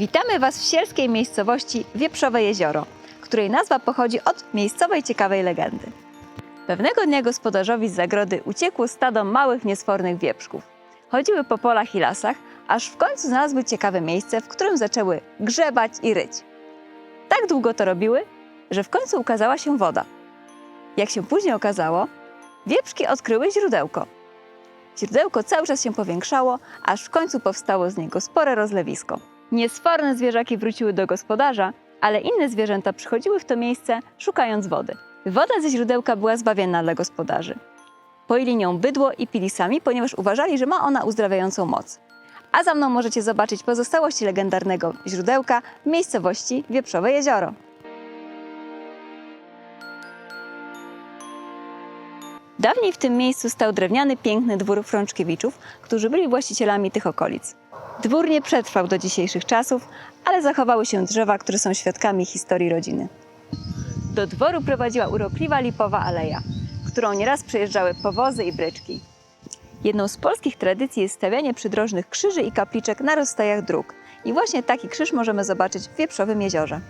Witamy Was w sielskiej miejscowości Wieprzowe Jezioro, której nazwa pochodzi od miejscowej ciekawej legendy. Pewnego dnia gospodarzowi z zagrody uciekło stado małych, niesfornych wieprzków. Chodziły po polach i lasach, aż w końcu znalazły ciekawe miejsce, w którym zaczęły grzebać i ryć. Tak długo to robiły, że w końcu ukazała się woda. Jak się później okazało, wieprzki odkryły źródełko. Źródełko cały czas się powiększało, aż w końcu powstało z niego spore rozlewisko. Niesforne zwierzaki wróciły do gospodarza, ale inne zwierzęta przychodziły w to miejsce, szukając wody. Woda ze źródełka była zbawienna dla gospodarzy. Poili nią bydło i pili sami, ponieważ uważali, że ma ona uzdrawiającą moc. A za mną możecie zobaczyć pozostałości legendarnego źródełka w miejscowości Wieprzowe Jezioro. Dawniej w tym miejscu stał drewniany, piękny dwór Frączkiewiczów, którzy byli właścicielami tych okolic. Dwór nie przetrwał do dzisiejszych czasów, ale zachowały się drzewa, które są świadkami historii rodziny. Do dworu prowadziła urokliwa lipowa aleja, którą nieraz przejeżdżały powozy i bryczki. Jedną z polskich tradycji jest stawianie przydrożnych krzyży i kapliczek na rozstajach dróg. I właśnie taki krzyż możemy zobaczyć w Wieprzowym Jeziorze.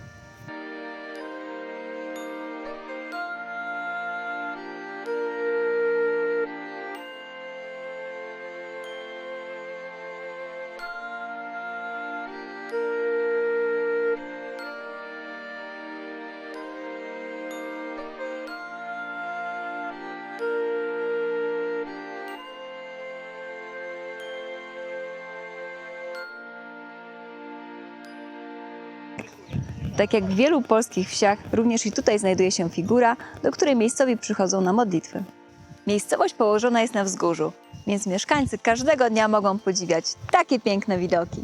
Tak jak w wielu polskich wsiach, również i tutaj znajduje się figura, do której miejscowi przychodzą na modlitwy. Miejscowość położona jest na wzgórzu, więc mieszkańcy każdego dnia mogą podziwiać takie piękne widoki.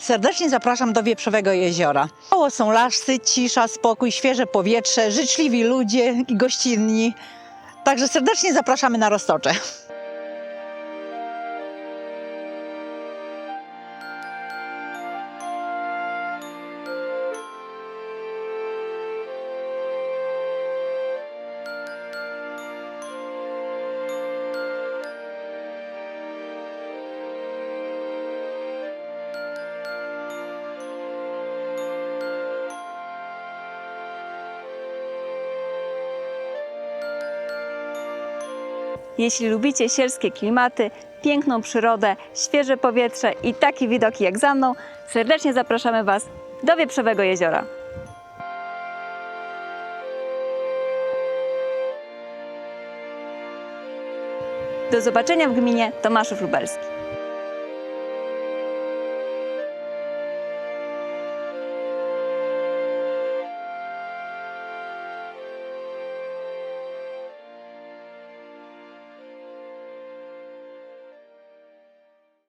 Serdecznie zapraszam do Wieprzowego Jeziora. Koło są lasy, cisza, spokój, świeże powietrze, życzliwi ludzie i gościnni. Także serdecznie zapraszamy na Roztocze. Jeśli lubicie sielskie klimaty, piękną przyrodę, świeże powietrze i takie widoki jak za mną, serdecznie zapraszamy Was do Wieprzowego Jeziora. Do zobaczenia w gminie Tomaszów Lubelski.